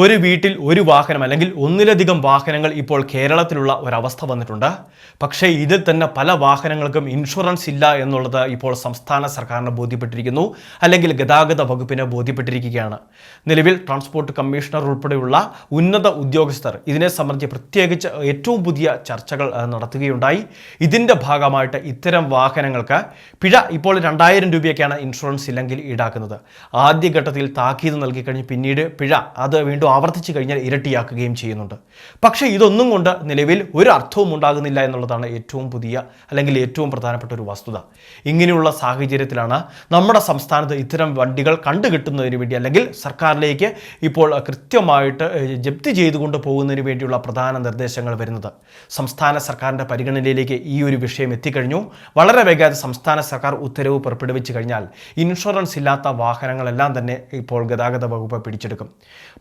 ഒരു വീട്ടിൽ ഒരു വാഹനം അല്ലെങ്കിൽ ഒന്നിലധികം വാഹനങ്ങൾ ഇപ്പോൾ കേരളത്തിലുള്ള ഒരവസ്ഥ വന്നിട്ടുണ്ട്. പക്ഷേ ഇതിൽ തന്നെ പല വാഹനങ്ങൾക്കും ഇൻഷുറൻസ് ഇല്ല എന്നുള്ളത് ഇപ്പോൾ സംസ്ഥാന സർക്കാരിന് ബോധ്യപ്പെട്ടിരിക്കുന്നു. അല്ലെങ്കിൽ ഗതാഗത വകുപ്പിന് ബോധ്യപ്പെട്ടിരിക്കുകയാണ്. നിലവിൽ ട്രാൻസ്പോർട്ട് കമ്മീഷണർ ഉൾപ്പെടെയുള്ള ഉന്നത ഉദ്യോഗസ്ഥർ ഇതിനെ സംബന്ധിച്ച് പ്രത്യേകിച്ച് ഏറ്റവും പുതിയ ചർച്ചകൾ നടത്തുകയുണ്ടായി. ഇതിന്റെ ഭാഗമായിട്ട് ഇത്തരം വാഹനങ്ങൾക്ക് പിഴ ഇപ്പോൾ രണ്ടായിരം രൂപയൊക്കെയാണ് ഇൻഷുറൻസ് ഇല്ലെങ്കിൽ ഈടാക്കുന്നത്. ആദ്യഘട്ടത്തിൽ താക്കീത് നൽകി കഴിഞ്ഞ് പിന്നീട് പിഴ. അത് വീണ്ടും ആവർത്തിച്ചു കഴിഞ്ഞാൽ ഇരട്ടിയാക്കുകയും ചെയ്യുന്നുണ്ട്. പക്ഷേ ഇതൊന്നും കൊണ്ട് നിലവിൽ ഒരു അർത്ഥവും ഉണ്ടാകുന്നില്ല എന്നുള്ളതാണ് ഏറ്റവും പുതിയ അല്ലെങ്കിൽ ഏറ്റവും പ്രധാനപ്പെട്ട ഒരു വസ്തുത. ഇങ്ങനെയുള്ള സാഹചര്യത്തിലാണ് നമ്മുടെ സംസ്ഥാനത്ത് ഇത്തരം വണ്ടികൾ കണ്ടുകിട്ടുന്നതിന് വേണ്ടി അല്ലെങ്കിൽ സർക്കാരിലേക്ക് ഇപ്പോൾ കൃത്യമായിട്ട് ജപ്തി ചെയ്തുകൊണ്ട് പോകുന്നതിന് വേണ്ടിയുള്ള പ്രധാന നിർദ്ദേശങ്ങൾ വരുന്നത്. സംസ്ഥാന സർക്കാരിന്റെ പരിഗണനയിലേക്ക് ഈ ഒരു വിഷയം എത്തിക്കഴിഞ്ഞു. വളരെ വേഗാതെ സംസ്ഥാന സർക്കാർ ഉത്തരവ് പുറപ്പെടുവിച്ചു കഴിഞ്ഞാൽ ഇൻഷുറൻസ് ഇല്ലാത്ത വാഹനങ്ങളെല്ലാം തന്നെ ഇപ്പോൾ ഗതാഗത വകുപ്പ് പിടിച്ചെടുക്കും.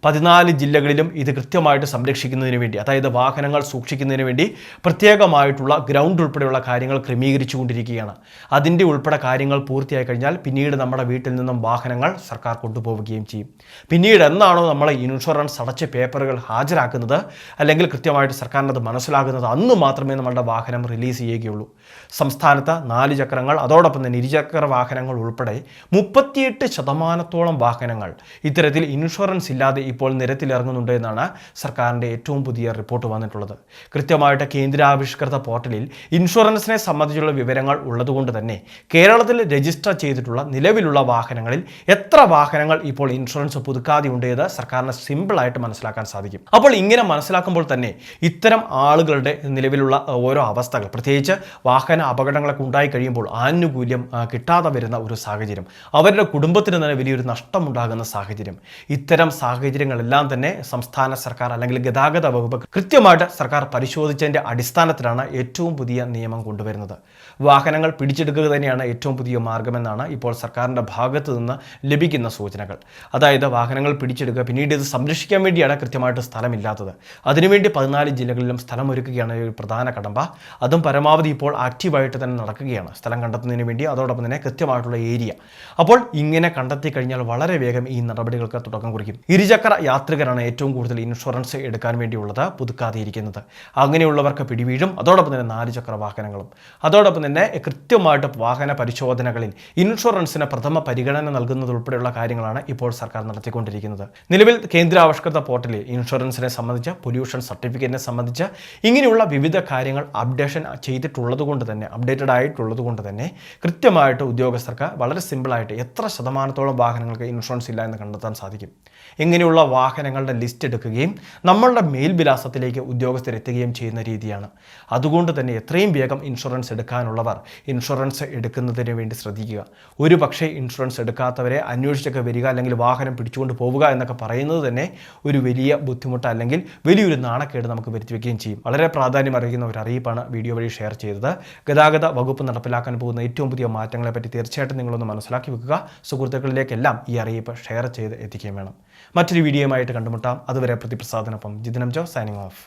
പതിനാല് ജില്ലകളിലും ഇത് കൃത്യമായിട്ട് സംരക്ഷിക്കുന്നതിന് വേണ്ടി അതായത് വാഹനങ്ങൾ സൂക്ഷിക്കുന്നതിന് വേണ്ടി പ്രത്യേകമായിട്ടുള്ള ഗ്രൗണ്ട് ഉൾപ്പെടെയുള്ള കാര്യങ്ങൾ ക്രമീകരിച്ചു കൊണ്ടിരിക്കുകയാണ് അതിന്റെ ഉൾപ്പെടെ കാര്യങ്ങൾ പൂർത്തിയായി കഴിഞ്ഞാൽ പിന്നീട് നമ്മുടെ വീട്ടിൽ നിന്നും വാഹനങ്ങൾ സർക്കാർ കൊണ്ടുപോവുകയും ചെയ്യും. പിന്നീട് എന്നാണോ നമ്മൾ ഇൻഷുറൻസ് അടച്ച പേപ്പറുകൾ ഹാജരാക്കുന്നത് അല്ലെങ്കിൽ കൃത്യമായിട്ട് സർക്കാരിനത് മനസ്സിലാകുന്നത് അന്ന് മാത്രമേ നമ്മളുടെ വാഹനം റിലീസ് ചെയ്യുകയുള്ളൂ. സംസ്ഥാനത്ത് നാല് ചക്രങ്ങൾ അതോടൊപ്പം തന്നെ ഇരുചക്ര വാഹനങ്ങൾ ഉൾപ്പെടെ മുപ്പത്തിയെട്ട് ശതമാനത്തോളം വാഹനങ്ങൾ ഇത്തരത്തിൽ ഇൻഷുറൻസ് ഇല്ലാതെ ഇപ്പോൾ നിരത്തിലിറങ്ങുന്നുണ്ട് എന്നാണ് സർക്കാരിന്റെ ഏറ്റവും പുതിയ റിപ്പോർട്ട് വന്നിട്ടുള്ളത്. കൃത്യമായിട്ട് കേന്ദ്രാവിഷ്കൃത പോർട്ടലിൽ ഇൻഷുറൻസിനെ സംബന്ധിച്ചുള്ള വിവരങ്ങൾ ഉള്ളതുകൊണ്ട് തന്നെ കേരളത്തിൽ രജിസ്റ്റർ ചെയ്തിട്ടുള്ള നിലവിലുള്ള വാഹനങ്ങളിൽ എത്ര വാഹനങ്ങൾ ഇപ്പോൾ ഇൻഷുറൻസ് പുതുക്കാതെ ഉണ്ട് എന്ന് സർക്കാരിന് സിമ്പിളായിട്ട് മനസ്സിലാക്കാൻ സാധിക്കും. അപ്പോൾ ഇങ്ങനെ മനസ്സിലാക്കുമ്പോൾ തന്നെ ഇത്തരം ആളുകളുടെ നിലവിലുള്ള ഓരോ അവസ്ഥകൾ പ്രത്യേകിച്ച് വാഹന അപകടങ്ങളൊക്കെ ഉണ്ടായി കഴിയുമ്പോൾ ആനുകൂല്യം കിട്ടാതെ വരുന്ന ഒരു സാഹചര്യം അവരുടെ കുടുംബത്തിന് തന്നെ വലിയൊരു നഷ്ടമുണ്ടാകുന്ന സാഹചര്യം ഇത്തരം സാഹചര്യങ്ങളെല്ലാം തന്നെ സംസ്ഥാന സർക്കാർ അല്ലെങ്കിൽ ഗതാഗത വകുപ്പ് കൃത്യമായിട്ട് സർക്കാർ പരിശോധിച്ചതിന്റെ അടിസ്ഥാനത്തിലാണ് ഏറ്റവും പുതിയ നിയമം കൊണ്ടുവരുന്നത്. വാഹനങ്ങൾ പിടിച്ചെടുക്കുക തന്നെയാണ് ഏറ്റവും പുതിയ മാർഗമെന്നാണ് ഇപ്പോൾ സർക്കാരിന്റെ ഭാഗത്തു നിന്ന് ലഭിക്കുന്ന സൂചനകൾ. അതായത് വാഹനങ്ങൾ പിടിച്ചെടുക്കുക പിന്നീട് ഇത് സംരക്ഷിക്കാൻ വേണ്ടിയാണ് കൃത്യമായിട്ട് സ്ഥലമില്ലാത്തത്. അതിനുവേണ്ടി പതിനാല് ജില്ലകളിലും സ്ഥലം ഒരുക്കുകയാണ് ഒരു പ്രധാന കടമ്പ. അതും പരമാവധി ഇപ്പോൾ ആക്റ്റീവായിട്ട് തന്നെ നടക്കുകയാണ്. സ്ഥലം കണ്ടെത്തുന്നതിന് വേണ്ടി അതോടൊപ്പം തന്നെ കൃത്യമായിട്ടുള്ള ഏരിയ. അപ്പോൾ ഇങ്ങനെ കണ്ടെത്തി കഴിഞ്ഞാൽ വളരെ വേഗം ഈ നടപടികൾക്ക് തുടക്കം കുറിക്കും. ഇരുചക്ര യാത്രികരാണ് ഏറ്റവും കൂടുതൽ ഇൻഷുറൻസ് എടുക്കാൻ വേണ്ടിയുള്ളത് പുതുക്കാതെയിരിക്കുന്നത്. അങ്ങനെയുള്ളവർക്ക് പിടിവീഴും അതോടൊപ്പം തന്നെ നാല് ചക്ര വാഹനങ്ങളും. അതോടൊപ്പം തന്നെ കൃത്യമായിട്ട് വാഹന പരിശോധനകളിൽ ഇൻഷുറൻസിന് പ്രഥമ പരിഗണന നൽകുന്നത് ഉൾപ്പെടെയുള്ള കാര്യങ്ങളാണ് ഇപ്പോൾ സർക്കാർ നടത്തിക്കൊണ്ടിരിക്കുന്നത്. നിലവിൽ കേന്ദ്രാവിഷ്കൃത പോർട്ടലിൽ ഇൻഷുറൻസിനെ സംബന്ധിച്ച് പൊല്യൂഷൻ സർട്ടിഫിക്കറ്റിനെ സംബന്ധിച്ച് ഇങ്ങനെയുള്ള വിവിധ കാര്യങ്ങൾ അപ്ഡേഷൻ ചെയ്തിട്ടുള്ളത് കൊണ്ട് തന്നെ അപ്ഡേറ്റഡ് ആയിട്ടുള്ളത് കൊണ്ട് തന്നെ കൃത്യമായിട്ട് ഉദ്യോഗസ്ഥർക്ക് വളരെ സിമ്പിളായിട്ട് എത്ര ശതമാനത്തോളം വാഹനങ്ങൾക്ക് ഇൻഷുറൻസ് ഇല്ല എന്ന് കണ്ടെത്താൻ സാധിക്കും. ഇങ്ങനെയുള്ള വാഹനങ്ങളുടെ ലിസ്റ്റ് എടുക്കുകയും നമ്മളുടെ മേൽവിലാസത്തിലേക്ക് ഉദ്യോഗസ്ഥർ എത്തുകയും ചെയ്യുന്ന രീതിയാണ്. അതുകൊണ്ട് തന്നെ എത്രയും വേഗം ഇൻഷുറൻസ് എടുക്കാനുള്ളവർ ഇൻഷുറൻസ് എടുക്കുന്നതിന് വേണ്ടി ശ്രദ്ധിക്കുക. ഒരു പക്ഷേ ഇൻഷുറൻസ് എടുക്കാത്തവരെ അന്വേഷിച്ചൊക്കെ വരിക അല്ലെങ്കിൽ വാഹനം പിടിച്ചുകൊണ്ട് പോവുക എന്നൊക്കെ പറയുന്നത് തന്നെ ഒരു വലിയ ബുദ്ധിമുട്ട് അല്ലെങ്കിൽ വലിയൊരു നാണക്കേട് നമുക്ക് വരുത്തിവെക്കുകയും ചെയ്യും. വളരെ പ്രാധാന്യം അറിയിക്കുന്ന ഒരു അറിയിപ്പാണ് വീഡിയോ വഴി ഷെയർ ചെയ്തത്. ഗതാഗത വകുപ്പ് നടപ്പിലാക്കാൻ പോകുന്ന ഏറ്റവും പുതിയ മാറ്റങ്ങളെ പറ്റി തീർച്ചയായിട്ടും നിങ്ങളൊന്ന് മനസ്സിലാക്കി വെക്കുക. സുഹൃത്തുക്കളിലേക്കെല്ലാം ഈ അറിയിപ്പ് ഷെയർ ചെയ്ത് എത്തിക്കുകയും വേണം. മറ്റൊരു വീഡിയോയുമായിട്ട് കണ്ടുമുട്ടാം. അതുവരെ പ്രതിപ്രസാദനൊപ്പം. ജിതിനം ജോ സൈനിങ് ഓഫ്